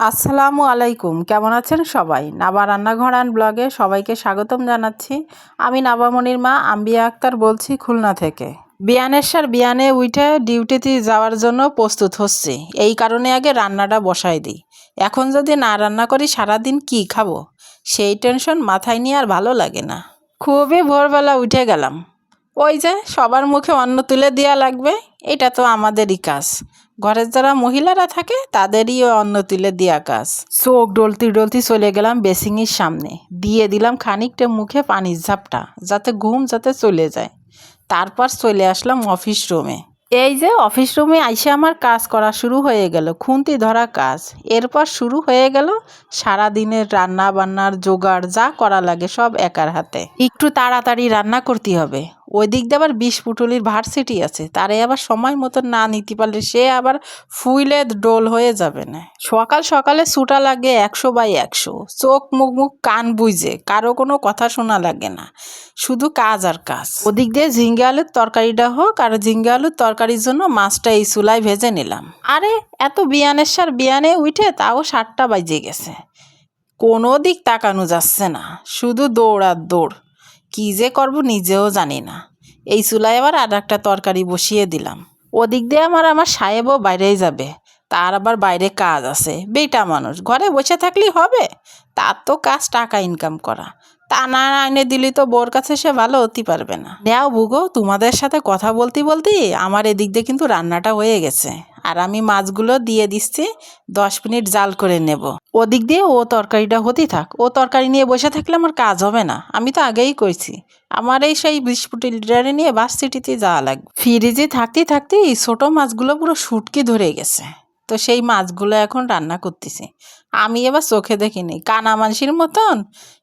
আসসালামু আলাইকুম। কেমন আছেন সবাই? নাবা রান্নাঘর আন ব্লগে সবাইকে স্বাগতম জানাচ্ছি। আমি নাবামণির মা, আম্বিয়া আক্তার বলছি খুলনা থেকে। বিয়ানেশ্বর বিয়ানে উঠে ডিউটিতে যাওয়ার জন্য প্রস্তুত হচ্ছি। এই কারণে আগে রান্নাটা বসাই দিই। এখন যদি না রান্না করি সারাদিন কি খাব? সেই টেনশন মাথায় নিয়ে আর ভালো লাগে না। খুবই ভোরবেলা উঠে গেলাম। ওই যে সবার মুখে অন্ন তুলে দেওয়া লাগবে। এটা তো আমাদেরই কাজ। ঘরের যারা মহিলারা থাকে, তাদেরই অন্ন তুলে দেওয়া কাজ। চোখ ডলতি ডলতি চলে গেলাম বেসিংয়ের সামনে। দিয়ে দিলাম খানিকটা মুখে পানির ঝাপটা, যাতে ঘুম যাতে চলে যায়। তারপর চলে আসলাম অফিস রুমে এই যে অফিস রুমে আইসে আমার কাজ করা শুরু হয়ে গেল, খুন্তি ধরা কাজ। এরপর শুরু হয়ে গেল সারা দিনের রান্না বান্নার জোগাড়, যা করা লাগে সব একার হাতে। একটু তাড়াতাড়ি রান্না করতে হবে। ওই দিক দিয়ে আবার বিষ পুটুলির ভার্সিটি আছে। তারে আবার সময় মতন না নিতে পারলে সে আবার ফুইলে ডোল হয়ে যাবে না। সকাল সকালে ছুটা লাগে একশো বাই একশো। চোখ মুখ মুখ কান বুঝে কারও কোনো কথা শোনা লাগে না। শুধু কাজ আর কাজ। ওদিক দিয়ে ঝিঙ্গে আলুর তরকারিটা হোক আর ঝিঙ্গে আলুর তরকারির জন্য মাছটা এই চুলায় ভেজে নিলাম। আরে, এত বিয়ানের সার বিয়ানে উঠে তাও সাতটা বাজে গেছে। কোনো দিক তাকানো যাচ্ছে না। শুধু দৌড় আর দৌড়। কী যে করব নিজেও জানি না। এই চুলায় আবার আর একটা তরকারি বসিয়ে দিলাম। ওদিক দিয়ে আমার আমার সাহেবও বাইরেই যাবে। তার আবার বাইরে কাজ আছে। বেটা মানুষ, ঘরে বসে থাকলেই হবে। তার তো কাজ টাকা ইনকাম করা। তা না আইনে দিলি তো বোর কাছে সে ভালো হতে পারবে না। নেও বুগো, তোমাদের সাথে কথা বলতে বলতে আমার এদিক দিয়ে কিন্তু রান্নাটা হয়ে গেছে। আর আমি মাছগুলো দিয়ে দিচ্ছি, দশ মিনিট জাল করে নেব। ওদিক দিয়ে ও তরকারিটা হতেই থাক। ও তরকারি নিয়ে বসে থাকলে আমার কাজ হবে না। আমি তো আগেই কইছি, আমার এই সেই বিস্কুটি লিটারে নিয়ে বাস সিটিতে যাওয়া লাগবে। ফ্রিজে থাকতে থাকতে এই ছোটো মাছগুলো পুরো শুটকি ধরে গেছে। তো সেই মাছগুলো এখন রান্না করতেছি। আমি এবার চোখে দেখিনি। কানা মানসির মতন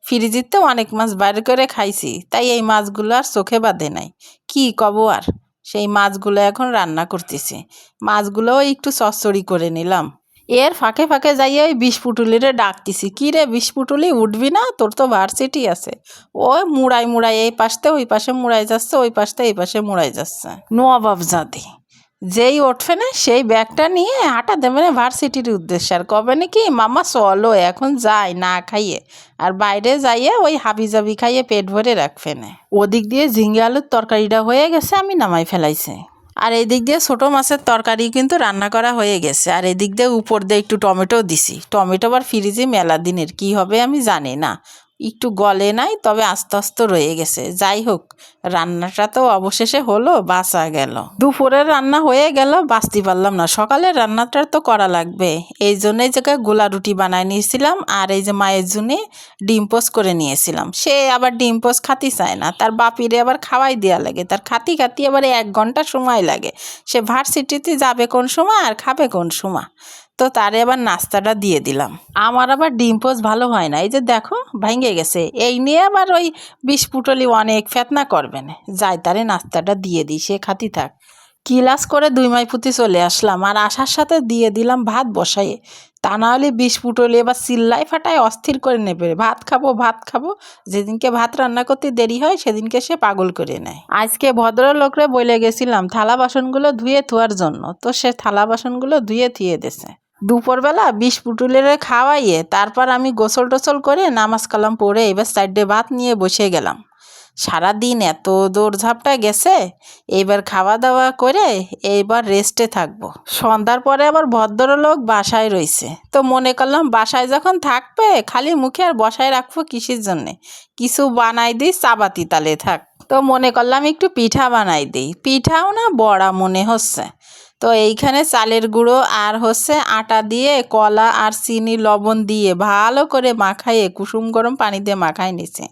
ফ্রিজিতে অনেক মাছ বাইর করে খাইছি, তাই এই মাছগুলো আর চোখে বাঁধে নাই। কি কব আর? সেই মাছগুলো এখন রান্না করতেছি। মাছগুলোও একটু চচ্চড়ি করে নিলাম। এর ফাঁকে ফাঁকে যাইয়ে ওই বিষ পুটুলিরে ডাকতেছি, কী রে বিষ পুটুলি, উঠবি না? তোর তো ভার্সিটি আছে। ওই মুড়াই মুড়াই এই পাশতে ওই পাশে মুড়াই যাচ্ছে, ওই পাশতে এই পাশে মুড়াই যাচ্ছে। নবাব জাতি যেই উঠবে না সেই ব্যাগটা নিয়ে হাঁটা দেবে না ভার্সিটির উদ্দেশ্যে। আর কবে নাকি? মামা চলো, এখন যাই, না খাইয়ে। আর বাইরে যাইয়ে ওই হাবি জাবি খাইয়ে পেট ভরে রাখবে না ওদিক দিয়ে ঝিঙ্গে আলুর তরকারিটা হয়ে গেছে, আমি নামাই ফেলাইছে। আর এদিক দিয়ে ছোটো মাছের তরকারি কিন্তু রান্না করা হয়ে গেছে। আর এদিক দিয়ে উপর দিয়ে একটু টমেটো দিছি। টমেটো আবার ফ্রিজে মেলা দিনের, কি হবে আমি জানি না। একটু গলে নাই, তবে আস্তে আস্তে রয়ে গেছে। যাই হোক, রান্নাটা তো অবশেষে হলো, বাঁচা গেল। দুপুরের রান্না হয়ে গেল, বাঁচতে পারলাম না। সকালের রান্নাটা তো করা লাগবে। এই জন্যই জায়গায় গোলা রুটি বানায় নিয়েছিলাম, আর এই যে মায়ের জন্যে ডিম পোস্ট করে নিয়েছিলাম। সে আবার ডিম পোস্ট খাতি চায় না। তার বাপিরে আবার খাওয়াই দেওয়া লাগে। তার খাতি খাতি আবার এক ঘণ্টা সময় লাগে। সে ভার্সিটিতে যাবে কোন সময় আর খাবে কোন সময়? তো তারে আবার নাস্তাটা দিয়ে দিলাম। আমার আবার ডিম পোস্ট ভালো হয় না। এই যে দেখো, ভেঙে গেছে। এই নিয়ে আবার ওই বিষ পুটলি অনেক ফেতনা করবেন যাই, তারে নাস্তাটা দিয়ে দিই, সে খাতি থাক। কিলাস করে দুই মাই পুঁতি চলে আসলাম। আর আসার সাথে দিয়ে দিলাম ভাত বসাইয়ে তা না হলে বিষ পুটলি এবার চিল্লাই ফাটায় অস্থির করে নেবে। ভাত খাব ভাত খাব। যেদিনকে ভাত রান্না করতে দেরি হয়, সেদিনকে সে পাগল করে নেয়। আজকে ভদ্রলোকরে বলে গেছিলাম, থালা বাসনগুলো ধুয়ে থোয়ার জন্য। তো সে থালা বাসনগুলো ধুয়ে থুয়ে দিছে দুপুরবেলা বিষ পুটুলের খাওয়াইয়ে তারপর আমি গোসল টোসল করে নামাজ কালাম পড়ে এবার সাইডে ভাত নিয়ে বসে গেলাম। সারাদিন এত দৌড়ঝাপটা গেছে এইবার খাওয়া দাওয়া করে এইবার রেস্টে থাকব। সন্ধ্যার পরে আবার ভদ্রলোক বাসায় রয়েছে তো মনে করলাম বাসায় যখন থাকবে, খালি মুখে আর বসায় রাখব কিসের জন্যে? কিছু বানাই দিই, চাবাতি তালে থাক। তো মনে করলাম একটু পিঠা বানাই দিই। পিঠাও না বড়া মনে হচ্ছে। তো এইখানে চালের গুঁড়ো আর হচ্ছে আটা দিয়ে কলা আর চিনি লবণ দিয়ে ভালো করে মাখাইয়ে কুসুম গরম পানি দিয়ে মাখাই নিছে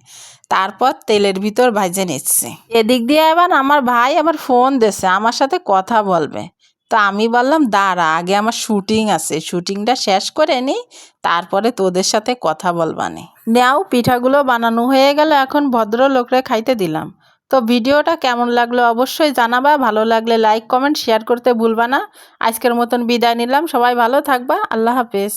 তারপর তেলের ভিতর ভাজে নিচ্ছে। এদিক দিয়ে আবার আমার ভাই আবার ফোন দিছে আমার সাথে কথা বলবে। তো আমি বললাম, দাঁড়া, আগে আমার শুটিং আছে, শুটিংটা শেষ করে নিই তারপরে তোদের সাথে কথা বলবানি। নেও, পিঠাগুলো বানানো হয়ে গেল, এখন ভদ্র লোকরে খাইতে দিলাম। তো ভিডিওটা কেমন লাগল অবশ্যই জানাবা, ভালো লাগলে লাইক কমেন্ট শেয়ার করতে ভুলবা না। আজকের মতন বিদায় নিলাম, সবাই ভালো থাকবা, আল্লাহ হাফেজ।